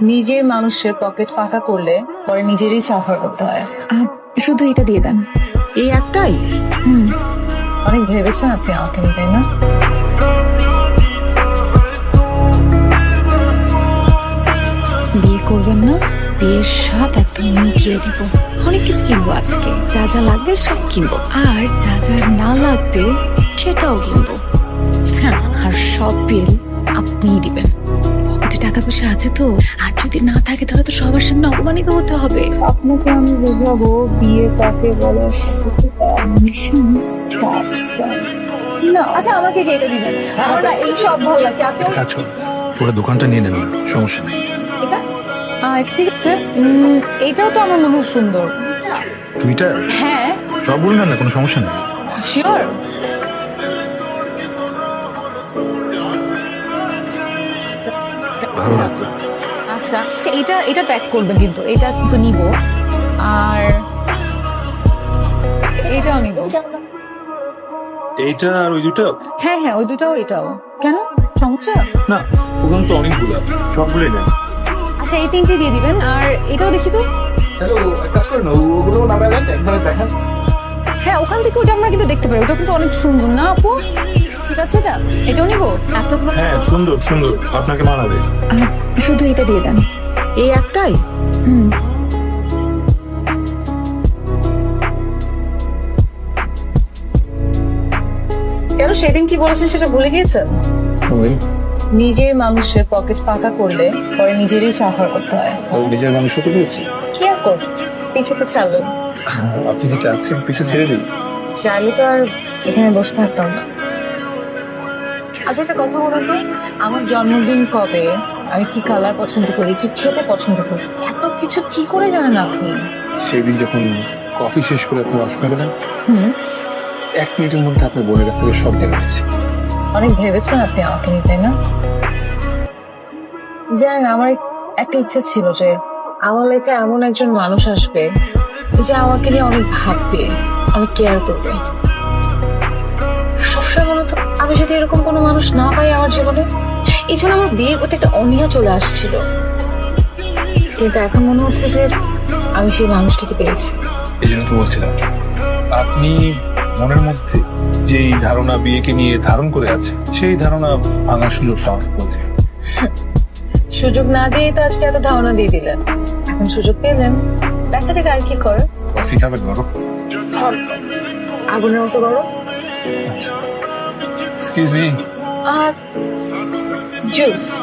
নিজের মানুষের পকেট ফাঁকা করলে পরে নিজেরই সাফার করতে হয়। আহ, শুধু এটা দিয়ে দেন। এই একটাই? হুম। অনেক ভেবেছেন আপনি আমাকে নিয়ে, তাই না? বিয়ে করবেন না বিয়ের স্বাদ একদম মিটিয়ে দিব। অনেক কিছু কিনবো আজকে। যা যা লাগবে সব কিনবো। আর যা যা না লাগবে সেটাও কিনবো। হ্যাঁ আর সব বিল আপনিই দিবেন। টাকা পয়সা আছে তো? আর যদি না থাকে তাহলে তো সবার সামনে অপমানিত হতে হবে। আপনাকে আমি বোঝাবো বিয়ে কাকে বলে? না আচ্ছা আমাকে যে এটা দিবেন। আমার না এই সব ভালো লাগছে আপনি কাজ পুরো দোকানটা নিয়ে নেবেন সমস্যা নেই। এটা? ঠিক আছে এইটাও তো আমার মনে হয় সুন্দর। টুইটার হ্যাঁ। সব বলবেন না কোনো সমস্যা নেই? শিওর ভালো লাগবে আচ্ছা আচ্ছা এটা এটা প্যাক করবেন কিন্তু এটা কিন্তু নিব। আর এটাও নিব। এইটা আর ওই দুটো? হ্যাঁ হ্যাঁ ওই দুটাও এটাও। কেন? সমস্যা না ওখানে তো অনেকগুলো সবগুলোই নেন। আচ্ছা এই তিনটে দিয়ে দিবেন আর এটাও দেখি তো। হ্যালো কাজ করেন ওগুলো নামায় নেন দেখেন। হ্যাঁ ওখান থেকে ওটা আমরা কিন্তু দেখতে পারি ওটা কিন্তু অনেক সুন্দর। না আপু? ঠিক আছে এটা? এটাও নিব? এতগুলো হ্যাঁ সুন্দর সুন্দর। আপনাকে মানাবে। আহ, শুধু এটা দিয়ে দেন। এই একটাই? হুম। কেন সেদিন কি বলেছেন সেটা ভুলে গিয়েছেন ওই। নিজের মানুষের পকেট ফাঁকা করলে পরে নিজেরই সাফার করতে হয়। নিজের মানুষ পেরেছি কি আর করব? পিছু তো ছাড়লেন আপনি যেটা আছেন পিছিয়ে ছেড়ে দিন চাইলে তো আর এখানে বসে থাকতাম না। আচ্ছা একটা কথা বলো তো। আমার জন্মদিন কবে? আমি কি কালার পছন্দ করি কি খেতে পছন্দ করি? এত কিছু কি করে জানেন আপনি? সেই দিন যখন কফি শেষ করে আপনি অসুবিধা গেলেন হুম। এক মিনিটের মধ্যে আপনার বোনের কাছ থেকে সব জেনে গেছি। অনেক ভেবেছেন আপনি আমাকে নিয়ে তাই না? জানেন আমার একটা ইচ্ছা ছিল যে আমার লেখা এমন একজন মানুষ আসবে যে আমাকে নিয়ে অনেক ভাববে অনেক কেয়ার করবে। আমি যদি এরকম কোনো মানুষ না পাই আমার জীবনে এই জন্য আমার বিয়ের প্রতি একটা অনীহা চলে আসছিল। কিন্তু এখন মনে হচ্ছে যে আমি সেই মানুষটিকে পেয়েছি এই জন্য তো বলছিলাম আপনি মনের মধ্যে যেই ধারণা বিয়েকে নিয়ে ধারণ করে আছে সেই ধারণা ভাঙার সুযোগ মধ্যে সুযোগ না দিয়ে তো আজকে এত ধারণা দিয়ে দিলেন। এখন সুযোগ পেলেন দেখা যাক আর কি করে কফি খাবেন গরম। আগুনের মতো করো আচ্ছা। Excuse me. Uh, juice.